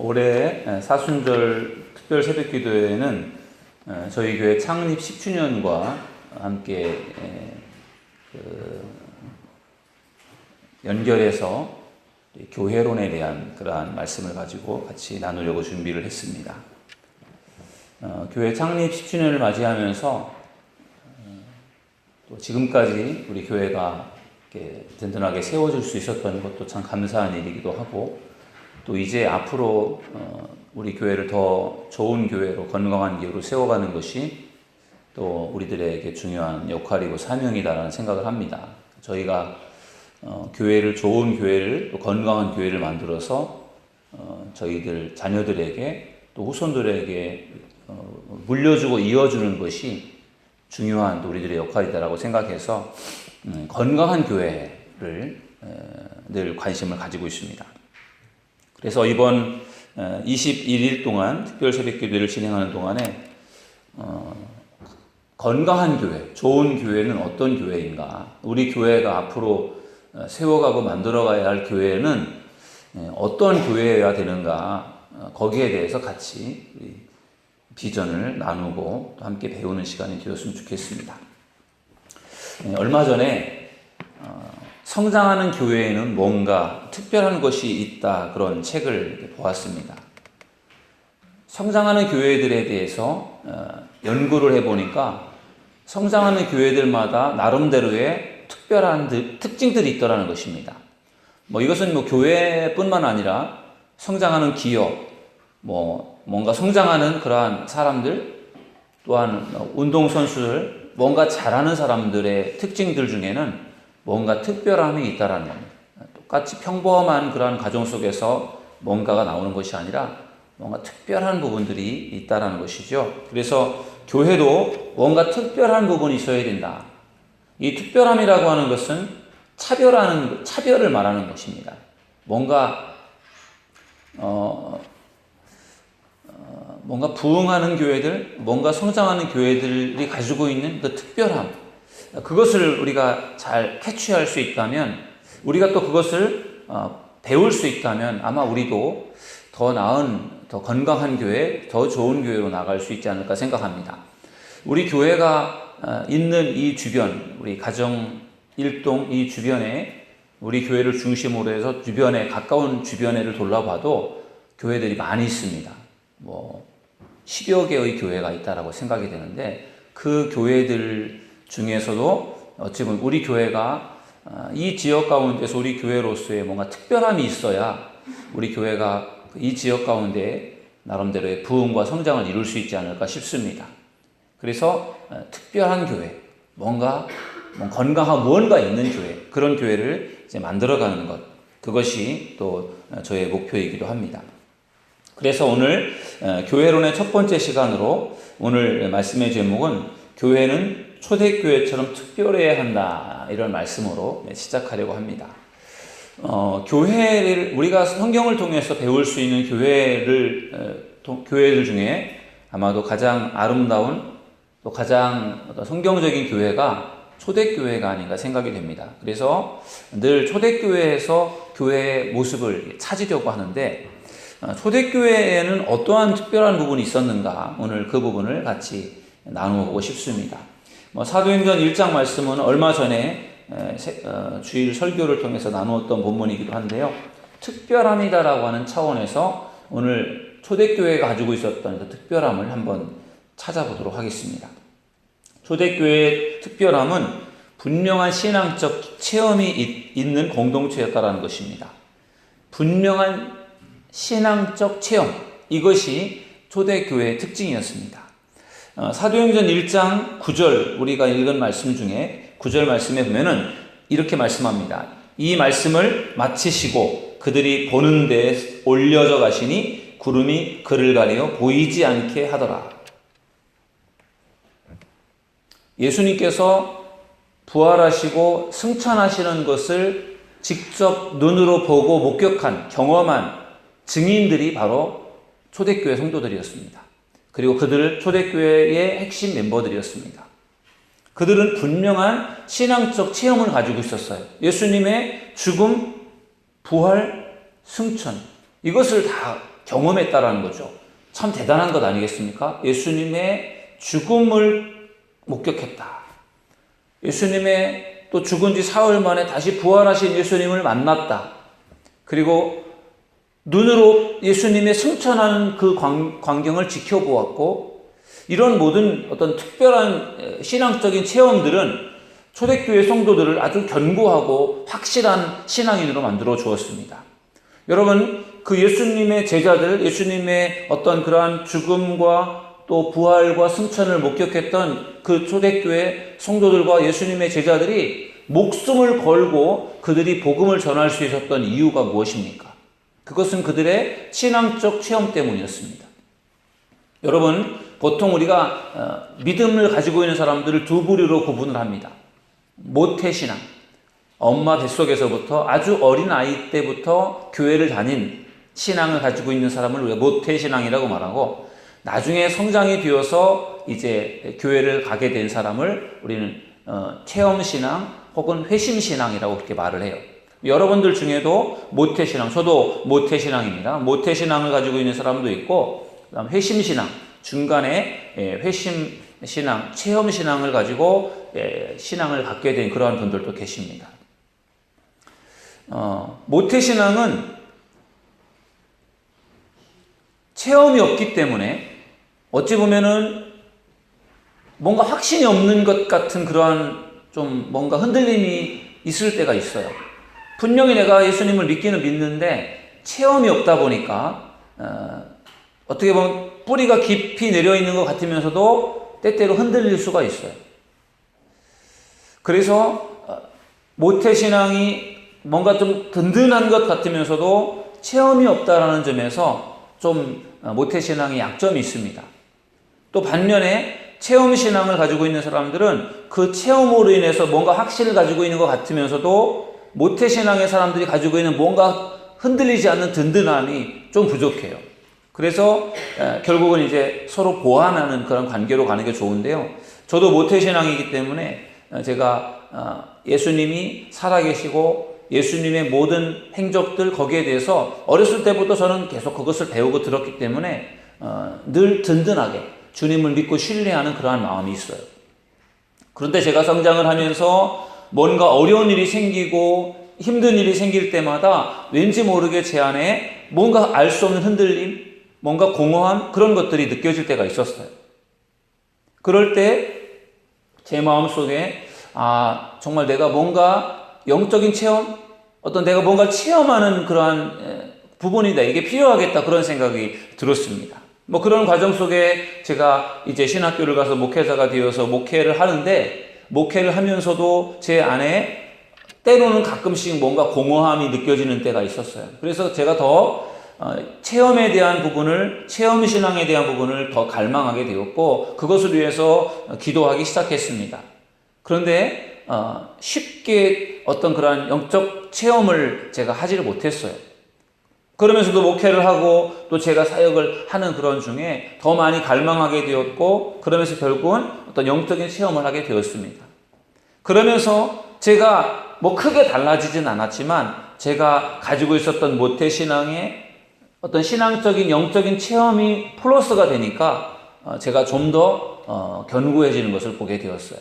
올해 사순절 특별 새벽 기도회는 저희 교회 창립 10주년과 함께 그 연결해서 교회론에 대한 그러한 말씀을 가지고 같이 나누려고 준비를 했습니다. 어, 교회 창립 10주년을 맞이하면서 어, 또 지금까지 우리 교회가 든든하게 세워질 수 있었던 것도 참 감사한 일이기도 하고 또 이제 앞으로 어, 우리 교회를 더 좋은 교회로 건강한 교회로 세워가는 것이 또 우리들에게 중요한 역할이고 사명이다라는 생각을 합니다. 저희가 어, 교회를 좋은 교회를 또 건강한 교회를 만들어서 어, 저희들 자녀들에게 또 후손들에게 어, 물려주고 이어주는 것이 중요한 우리들의 역할이다라고 생각해서 음, 건강한 교회를 에, 늘 관심을 가지고 있습니다. 그래서 이번 21일 동안 특별 새벽 기도를 진행하는 동안에 어, 건강한 교회, 좋은 교회는 어떤 교회인가? 우리 교회가 앞으로 세워가고 만들어가야 할 교회는 어떤 교회여야 되는가? 어, 거기에 대해서 같이 비전을 나누고 또 함께 배우는 시간이 되었으면 좋겠습니다. 얼마 전에 어, 성장하는 교회에는 뭔가 특별한 것이 있다 그런 책을 보았습니다. 성장하는 교회들에 대해서 어, 연구를 해보니까 성장하는 교회들마다 나름대로의 특별한 특징들이 있더라는 것입니다. 뭐 이것은 뭐 교회뿐만 아니라 성장하는 기업, 뭐 뭔가 성장하는 그러한 사람들, 또한 운동선수들, 뭔가 잘하는 사람들의 특징들 중에는 뭔가 특별함이 있다라는 겁니다. 똑같이 평범한 그러한 가정 속에서 뭔가가 나오는 것이 아니라 뭔가 특별한 부분들이 있다라는 것이죠. 그래서 교회도 뭔가 특별한 부분이 있어야 된다. 이 특별함이라고 하는 것은 차별하는 차별을 말하는 것입니다. 뭔가 어, 어, 뭔가 부흥하는 교회들, 뭔가 성장하는 교회들이 가지고 있는 그 특별함, 그것을 우리가 잘 캐치할 수 있다면, 우리가 또 그것을 어, 배울 수 있다면 아마 우리도 더 나은 더 건강한 교회, 더 좋은 교회로 나갈 수 있지 않을까 생각합니다. 우리 교회가 어, 있는 이 주변, 우리 가정 일동 이 주변에 우리 교회를 중심으로 해서 주변에 가까운 주변에를 돌아봐도 교회들이 많이 있습니다. 뭐 10여 개의 교회가 있다라고 생각이 되는데 그 교회들 중에서도 어찌 보면 우리 교회가 어, 이 지역 가운데서 우리 교회로서의 뭔가 특별함이 있어야 우리 교회가 이 지역 가운데 나름대로의 부흥과 성장을 이룰 수 있지 않을까 싶습니다. 그래서 어, 특별한 교회, 뭔가 건강한 무언가 있는 교회, 그런 교회를 이제 만들어가는 것, 그것이 또 어, 저의 목표이기도 합니다. 그래서 오늘 어, 교회론의 첫 번째 시간으로 오늘 말씀의 제목은 교회는 초대교회처럼 특별해야 한다. 이런 말씀으로 시작하려고 합니다. 어, 교회를 우리가 성경을 통해서 배울 수 있는 교회를 어, 도, 교회들 중에 아마도 가장 아름다운 또 가장 성경적인 교회가 초대교회가 아닌가 생각이 됩니다. 그래서 늘 초대교회에서 교회의 모습을 찾으려고 하는데 어, 초대교회에는 어떠한 특별한 부분이 있었는가 오늘 그 부분을 같이 나누어 보고 싶습니다. 뭐 사도행전 1장 말씀은 얼마 전에 어, 주일 설교를 통해서 나누었던 본문이기도 한데요. 특별함이다라고 하는 차원에서 오늘 초대교회가 가지고 있었던 그 특별함을 한번 찾아보도록 하겠습니다. 초대교회의 특별함은 분명한 신앙적 체험이 있는 공동체였다라는 것입니다. 분명한 신앙적 체험, 이것이 초대교회의 특징이었습니다. 어, 사도행전 1장 9절 우리가 읽은 말씀 중에 9절 말씀에 보면은 이렇게 말씀합니다. 이 말씀을 마치시고 그들이 보는 데 올려져 가시니 구름이 그를 가려 보이지 않게 하더라. 예수님께서 부활하시고 승천하시는 것을 직접 눈으로 보고 목격한 경험한 증인들이 바로 초대교회 성도들이었습니다. 그리고 그들 초대교회의 핵심 멤버들이었습니다. 그들은 분명한 신앙적 체험을 가지고 있었어요. 예수님의 죽음, 부활, 승천. 이것을 다 경험했다라는 거죠. 참 대단한 것 아니겠습니까? 예수님의 죽음을 목격했다. 예수님의 또 죽은 지 사흘 만에 다시 부활하신 예수님을 만났다. 그리고 눈으로 예수님의 승천하는 그 광, 광경을 지켜보았고, 이런 모든 어떤 특별한 신앙적인 체험들은 초대교회 성도들을 아주 견고하고 확실한 신앙인으로 만들어 주었습니다. 여러분, 그 예수님의 제자들, 예수님의 어떤 그러한 죽음과 또 부활과 승천을 목격했던 그 초대교회 성도들과 예수님의 제자들이 목숨을 걸고 그들이 복음을 전할 수 있었던 이유가 무엇입니까? 그것은 그들의 신앙적 체험 때문이었습니다. 여러분, 보통 우리가 어, 믿음을 가지고 있는 사람들을 두 부류로 구분을 합니다. 모태신앙. 엄마 뱃속에서부터 아주 어린 아이 때부터 교회를 다닌 신앙을 가지고 있는 사람을 우리가 모태신앙이라고 말하고 나중에 성장이 되어서 이제 교회를 가게 된 사람을 우리는 어, 체험신앙 혹은 회심신앙이라고 그렇게 말을 해요. 여러분들 중에도 모태신앙, 저도 모태신앙입니다. 모태신앙을 가지고 있는 사람도 있고, 그다음 회심신앙, 중간에 예, 회심신앙, 체험신앙을 가지고 예, 신앙을 갖게 된 그러한 분들도 계십니다. 어, 모태신앙은 체험이 없기 때문에 어찌 보면은 뭔가 확신이 없는 것 같은 그러한 좀 뭔가 흔들림이 있을 때가 있어요. 분명히 내가 예수님을 믿기는 믿는데 체험이 없다 보니까 어, 어떻게 보면 뿌리가 깊이 내려 있는 것 같으면서도 때때로 흔들릴 수가 있어요. 그래서 어, 모태신앙이 뭔가 좀 든든한 것 같으면서도 체험이 없다라는 점에서 좀 어, 모태신앙의 약점이 있습니다. 또 반면에 체험신앙을 가지고 있는 사람들은 그 체험으로 인해서 뭔가 확신을 가지고 있는 것 같으면서도 모태신앙의 사람들이 가지고 있는 뭔가 흔들리지 않는 든든함이 좀 부족해요. 그래서 결국은 이제 서로 보완하는 그런 관계로 가는 게 좋은데요. 저도 모태신앙이기 때문에 어, 제가 어, 예수님이 살아계시고 예수님의 모든 행적들 거기에 대해서 어렸을 때부터 저는 계속 그것을 배우고 들었기 때문에 어, 늘 든든하게 주님을 믿고 신뢰하는 그러한 마음이 있어요. 그런데 제가 성장을 하면서 뭔가 어려운 일이 생기고 힘든 일이 생길 때마다 왠지 모르게 제 안에 뭔가 알 수 없는 흔들림, 뭔가 공허함 그런 것들이 느껴질 때가 있었어요. 그럴 때 제 마음 속에 아 정말 내가 뭔가 영적인 체험, 어떤 내가 뭔가 체험하는 그러한 부분이 나에게 필요하겠다 그런 생각이 들었습니다. 뭐 그런 과정 속에 제가 이제 신학교를 가서 목회자가 되어서 목회를 하는데 목회를 하면서도 제 안에 때로는 가끔씩 뭔가 공허함이 느껴지는 때가 있었어요. 그래서 제가 더 어, 체험에 대한 부분을, 체험 신앙에 대한 부분을 더 갈망하게 되었고, 그것을 위해서 기도하기 시작했습니다. 그런데, 어, 쉽게 어떤 그러한 영적 체험을 제가 하지를 못했어요. 그러면서도 목회를 하고 또 제가 사역을 하는 그런 중에 더 많이 갈망하게 되었고, 그러면서 결국은 어떤 영적인 체험을 하게 되었습니다. 그러면서 제가 뭐 크게 달라지진 않았지만, 제가 가지고 있었던 모태 신앙의 어떤 신앙적인 영적인 체험이 플러스가 되니까 어, 제가 좀더 어, 견고해지는 것을 보게 되었어요.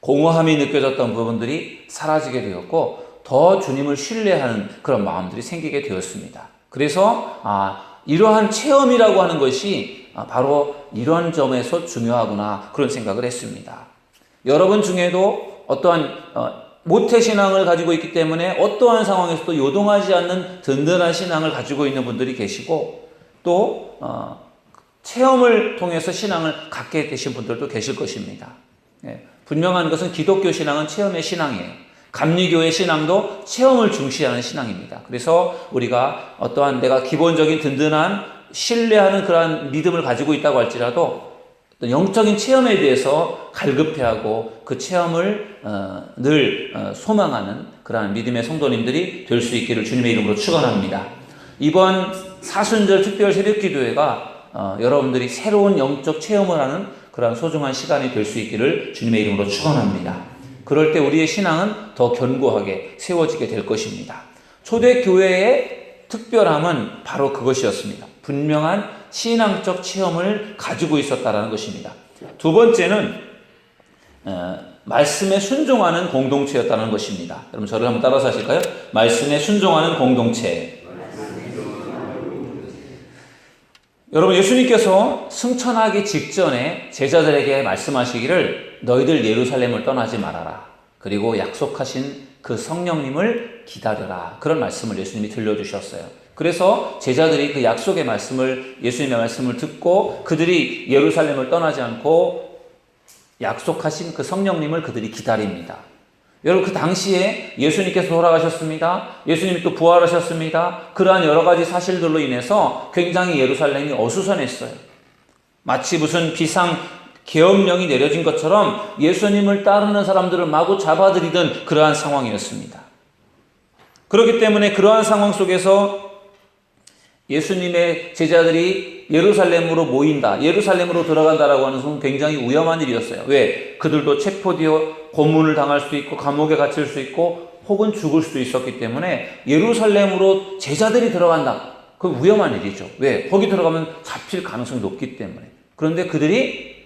공허함이 느껴졌던 부분들이 사라지게 되었고 더 주님을 신뢰하는 그런 마음들이 생기게 되었습니다. 그래서 아 이러한 체험이라고 하는 것이 아, 바로 이런 점에서 중요하구나 그런 생각을 했습니다. 여러분 중에도 어떠한 어, 모태 신앙을 가지고 있기 때문에 어떠한 상황에서도 요동하지 않는 든든한 신앙을 가지고 있는 분들이 계시고 또 어, 체험을 통해서 신앙을 갖게 되신 분들도 계실 것입니다. 예, 분명한 것은 기독교 신앙은 체험의 신앙이에요. 감리교의 신앙도 체험을 중시하는 신앙입니다. 그래서 우리가 어떠한 내가 기본적인 든든한 신뢰하는 그러한 믿음을 가지고 있다고 할지라도 영적인 체험에 대해서 갈급해하고 그 체험을 어, 늘 어, 소망하는 그러한 믿음의 성도님들이 될 수 있기를 주님의 이름으로 축원합니다. 이번 사순절 특별 새벽기도회가 어, 여러분들이 새로운 영적 체험을 하는 그러한 소중한 시간이 될 수 있기를 주님의 이름으로 축원합니다. 그럴 때 우리의 신앙은 더 견고하게 세워지게 될 것입니다. 초대 교회의 특별함은 바로 그것이었습니다. 분명한 신앙적 체험을 가지고 있었다라는 것입니다. 두 번째는 어, 말씀에 순종하는 공동체였다는 것입니다. 여러분 저를 한번 따라서 하실까요? 말씀에 순종하는 공동체. 여러분 예수님께서 승천하기 직전에 제자들에게 말씀하시기를 너희들 예루살렘을 떠나지 말아라. 그리고 약속하신 그 성령님을 기다려라. 그런 말씀을 예수님이 들려주셨어요. 그래서 제자들이 그 약속의 말씀을 예수님의 말씀을 듣고 그들이 예루살렘을 떠나지 않고 약속하신 그 성령님을 그들이 기다립니다. 여러분 그 당시에 예수님께서 돌아가셨습니다. 예수님이 또 부활하셨습니다. 그러한 여러 가지 사실들로 인해서 굉장히 예루살렘이 어수선했어요. 마치 무슨 비상 계엄령이 내려진 것처럼 예수님을 따르는 사람들을 마구 잡아들이던 그러한 상황이었습니다. 그렇기 때문에 그러한 상황 속에서 예수님의 제자들이 예루살렘으로 모인다. 예루살렘으로 들어간다라고 하는 것은 굉장히 위험한 일이었어요. 왜? 그들도 체포되어 고문을 당할 수 있고 감옥에 갇힐 수 있고 혹은 죽을 수도 있었기 때문에 예루살렘으로 제자들이 들어간다. 그 위험한 일이죠. 왜? 거기 들어가면 잡힐 가능성이 높기 때문에. 그런데 그들이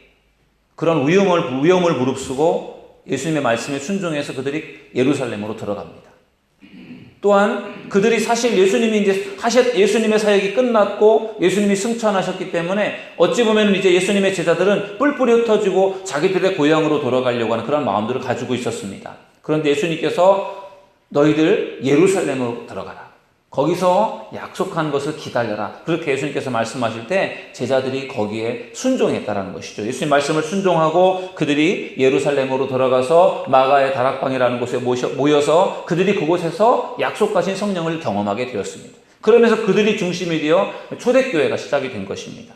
그런 위험을, 위험을 무릅쓰고 예수님의 말씀에 순종해서 그들이 예루살렘으로 들어갑니다. 또한 그들이 사실 예수님이 이제 하셨 예수님의 사역이 끝났고 예수님이 승천하셨기 때문에 어찌 보면 이제 예수님의 제자들은 뿔뿔이 흩어지고 자기들의 고향으로 돌아가려고 하는 그런 마음들을 가지고 있었습니다. 그런데 예수님께서 너희들 예루살렘으로 들어가라. 거기서 약속한 것을 기다려라. 그렇게 예수님께서 말씀하실 때 제자들이 거기에 순종했다라는 것이죠. 예수님 말씀을 순종하고 그들이 예루살렘으로 돌아가서 마가의 다락방이라는 곳에 모여서 그들이 그곳에서 약속하신 성령을 경험하게 되었습니다. 그러면서 그들이 중심이 되어 초대교회가 시작이 된 것입니다.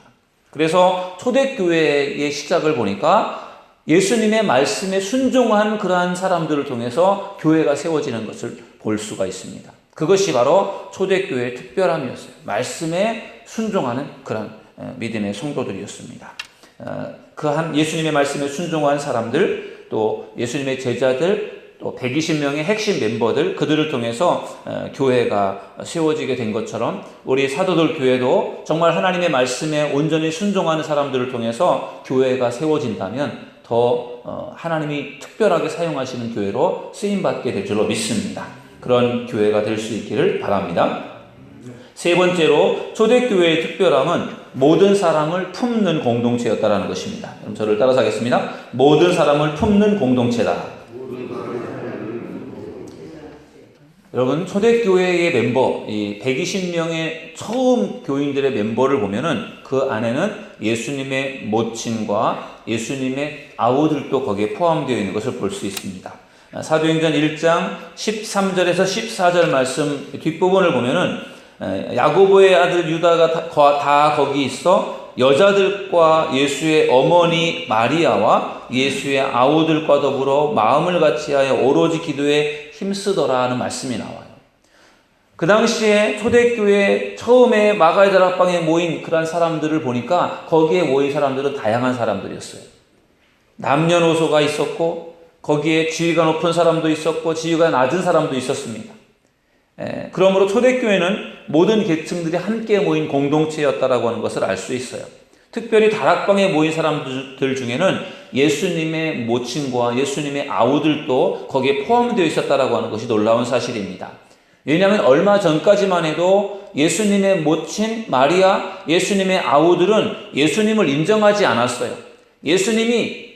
그래서 초대교회의 시작을 보니까 예수님의 말씀에 순종한 그러한 사람들을 통해서 교회가 세워지는 것을 볼 수가 있습니다. 그것이 바로 초대교회의 특별함이었어요. 말씀에 순종하는 그런 믿음의 성도들이었습니다. 어, 그한 예수님의 말씀에 순종한 사람들, 또 예수님의 제자들, 또 120명의 핵심 멤버들, 그들을 통해서 어, 교회가 세워지게 된 것처럼 우리 사도들 교회도 정말 하나님의 말씀에 온전히 순종하는 사람들을 통해서 교회가 세워진다면 더 어, 하나님이 특별하게 사용하시는 교회로 쓰임 받게 될 줄로 믿습니다. 그런 교회가 될 수 있기를 바랍니다. 세 번째로 초대교회의 특별함은 모든 사람을 품는 공동체였다라는 것입니다. 그럼 저를 따라서 하겠습니다. 모든 사람을 품는 공동체다. 여러분 초대교회의 멤버 이 120명의 처음 교인들의 멤버를 보면은 그 안에는 예수님의 모친과 예수님의 아우들도 거기에 포함되어 있는 것을 볼 수 있습니다. 사도행전 1장 13절에서 14절 말씀 뒷부분을 보면은 야고보의 아들 유다가 다 거기 있어 여자들과 예수의 어머니 마리아와 예수의 아우들과 더불어 마음을 같이하여 오로지 기도에 힘쓰더라 하는 말씀이 나와요. 그 당시에 초대교회 처음에 마가의 다락방에 모인 그런 사람들을 보니까 거기에 모인 사람들은 다양한 사람들이었어요. 남녀노소가 있었고 거기에 지위가 높은 사람도 있었고 지위가 낮은 사람도 있었습니다. 에, 그러므로 초대교회는 모든 계층들이 함께 모인 공동체였다라고 하는 것을 알 수 있어요. 특별히 다락방에 모인 사람들 중에는 예수님의 모친과 예수님의 아우들도 거기에 포함되어 있었다라고 하는 것이 놀라운 사실입니다. 왜냐하면 얼마 전까지만 해도 예수님의 모친 마리아, 예수님의 아우들은 예수님을 인정하지 않았어요. 예수님이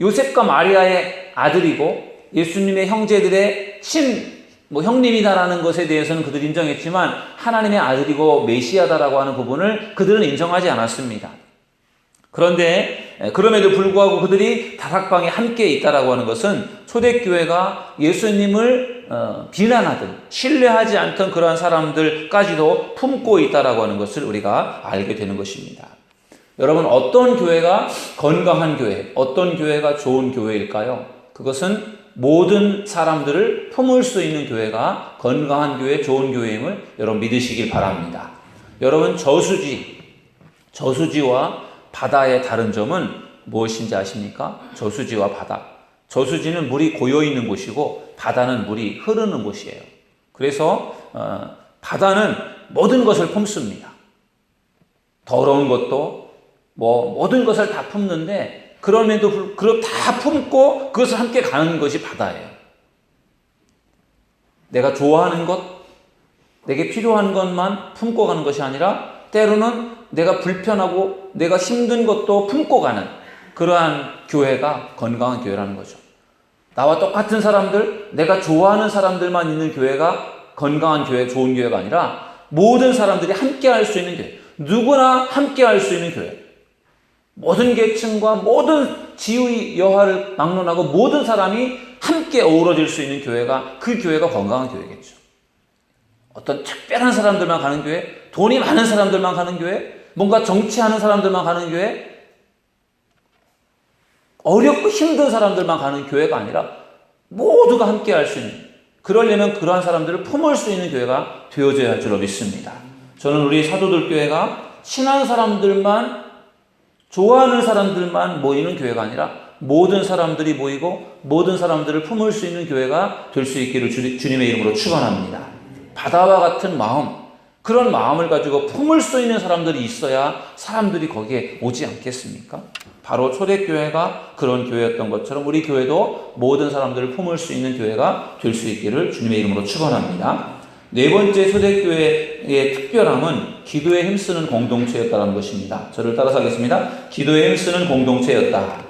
요셉과 마리아의 아들이고 예수님의 형제들의 친, 뭐 형님이다라는 것에 대해서는 그들이 인정했지만 하나님의 아들이고 메시아다라고 하는 부분을 그들은 인정하지 않았습니다. 그런데 그럼에도 불구하고 그들이 다락방에 함께 있다라고 하는 것은 초대교회가 예수님을 어, 비난하든 신뢰하지 않던 그러한 사람들까지도 품고 있다라고 하는 것을 우리가 알게 되는 것입니다. 여러분 어떤 교회가 건강한 교회, 어떤 교회가 좋은 교회일까요? 그것은 모든 사람들을 품을 수 있는 교회가 건강한 교회, 좋은 교회임을 여러분 믿으시길 바랍니다. 여러분 저수지, 저수지와 바다의 다른 점은 무엇인지 아십니까? 저수지와 바다. 저수지는 물이 고여 있는 곳이고 바다는 물이 흐르는 곳이에요. 그래서 어, 바다는 모든 것을 품습니다. 더러운 것도 뭐 모든 것을 다 품는데 그럼에도 불- 그걸 다 품고 그것을 함께 가는 것이 바다예요. 내가 좋아하는 것, 내게 필요한 것만 품고 가는 것이 아니라 때로는 내가 불편하고 내가 힘든 것도 품고 가는 그러한 교회가 건강한 교회라는 거죠. 나와 똑같은 사람들, 내가 좋아하는 사람들만 있는 교회가 건강한 교회, 좋은 교회가 아니라 모든 사람들이 함께 할 수 있는 교회. 누구나 함께 할 수 있는 교회. 모든 계층과 모든 지위 여하를 막론하고 모든 사람이 함께 어우러질 수 있는 교회가 그 교회가 건강한 교회겠죠. 어떤 특별한 사람들만 가는 교회, 돈이 많은 사람들만 가는 교회, 뭔가 정치하는 사람들만 가는 교회, 어렵고 힘든 사람들만 가는 교회가 아니라 모두가 함께 할 수 있는 그러려면 그러한 사람들을 품을 수 있는 교회가 되어져야 할 줄로 믿습니다. 저는 우리 사도들 교회가 친한 사람들만 좋아하는 사람들만 모이는 교회가 아니라 모든 사람들이 모이고 모든 사람들을 품을 수 있는 교회가 될 수 있기를 주, 주님의 이름으로 축원합니다. 바다와 같은 마음, 그런 마음을 가지고 품을 수 있는 사람들이 있어야 사람들이 거기에 오지 않겠습니까? 바로 초대교회가 그런 교회였던 것처럼 우리 교회도 모든 사람들을 품을 수 있는 교회가 될 수 있기를 주님의 이름으로 축원합니다. 네 번째 초대교회의 특별함은 기도에 힘쓰는 공동체였다는 것입니다. 저를 따라서 하겠습니다. 기도에 힘쓰는 공동체였다.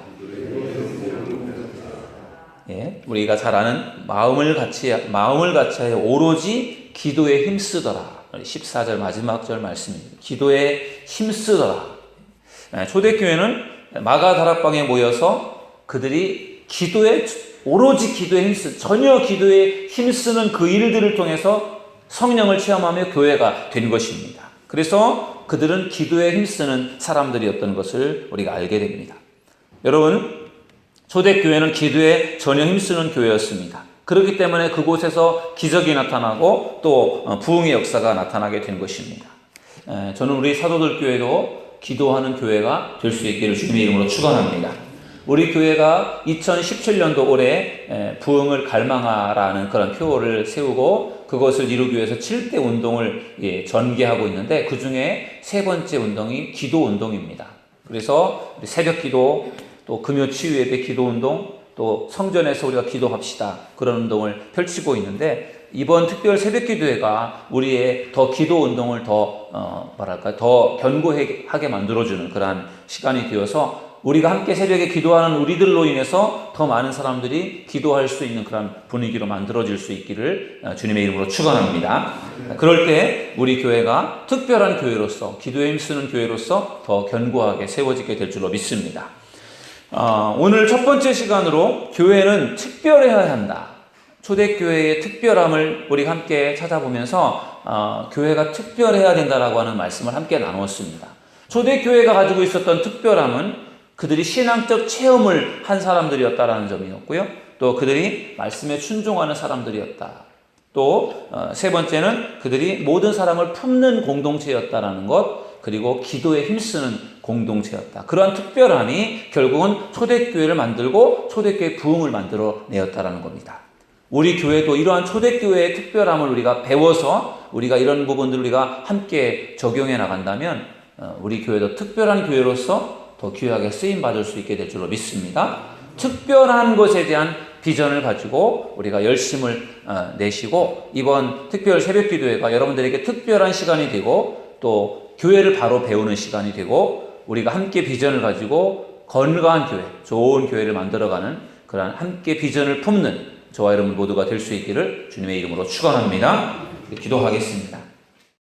예, 우리가 잘 아는 마음을 같이 마음을 같이 오로지 기도에 힘쓰더라. 14절 마지막 절 말씀입니다. 기도에 힘쓰더라. 예, 초대교회는 마가 다락방에 모여서 그들이 기도에 오로지 기도에 힘쓰 전혀 기도에 힘쓰는 그 일들을 통해서 성령을 체험하며 교회가 된 것입니다. 그래서 그들은 기도에 힘쓰는 사람들이었던 것을 우리가 알게 됩니다. 여러분, 초대교회는 기도에 전혀 힘쓰는 교회였습니다. 그렇기 때문에 그곳에서 기적이 나타나고 또 어, 부흥의 역사가 나타나게 된 것입니다. 에, 저는 우리 사도들 교회도 기도하는 교회가 될 수 있기를 주님의 이름으로 축원합니다. 우리 교회가 2017년도 올해 에, 부흥을 갈망하라는 그런 표어를 세우고 그것을 이루기 위해서 7대 운동을 예, 전개하고 있는데 그 중에 세 번째 운동이 기도 운동입니다. 그래서 새벽 기도, 또 금요 치유 예배 기도 운동, 또 성전에서 우리가 기도합시다. 그런 운동을 펼치고 있는데 이번 특별 새벽 기도회가 우리의 더 기도 운동을 더 어, 뭐랄까 더 견고하게 만들어주는 그러한 시간이 되어서 우리가 함께 새벽에 기도하는 우리들로 인해서 더 많은 사람들이 기도할 수 있는 그런 분위기로 만들어질 수 있기를 어, 주님의 이름으로 축원합니다. 그럴 때 우리 교회가 특별한 교회로서 기도에 힘쓰는 교회로서 더 견고하게 세워지게 될 줄로 믿습니다. 어, 오늘 첫 번째 시간으로 교회는 특별해야 한다. 초대교회의 특별함을 우리 함께 찾아보면서 어, 교회가 특별해야 된다라고 하는 말씀을 함께 나누었습니다. 초대교회가 가지고 있었던 특별함은 그들이 신앙적 체험을 한 사람들이었다라는 점이었고요. 또 그들이 말씀에 순종하는 사람들이었다. 또 세 번째는 그들이 모든 사람을 품는 공동체였다라는 것, 그리고 기도에 힘쓰는 공동체였다. 그러한 특별함이 결국은 초대교회를 만들고 초대교회 부흥을 만들어 내었다라는 겁니다. 우리 교회도 이러한 초대교회의 특별함을 우리가 배워서 우리가 이런 부분들을 우리가 함께 적용해 나간다면 어, 우리 교회도 특별한 교회로서 더 귀하게 쓰임 받을 수 있게 될 줄로 믿습니다. 특별한 것에 대한 비전을 가지고 우리가 열심을 어, 내시고 이번 특별 새벽 기도회가 여러분들에게 특별한 시간이 되고 또 교회를 바로 배우는 시간이 되고 우리가 함께 비전을 가지고 건강한 교회, 좋은 교회를 만들어가는 그러한 함께 비전을 품는 저와 여러분 모두가 될 수 있기를 주님의 이름으로 축원합니다. 기도하겠습니다.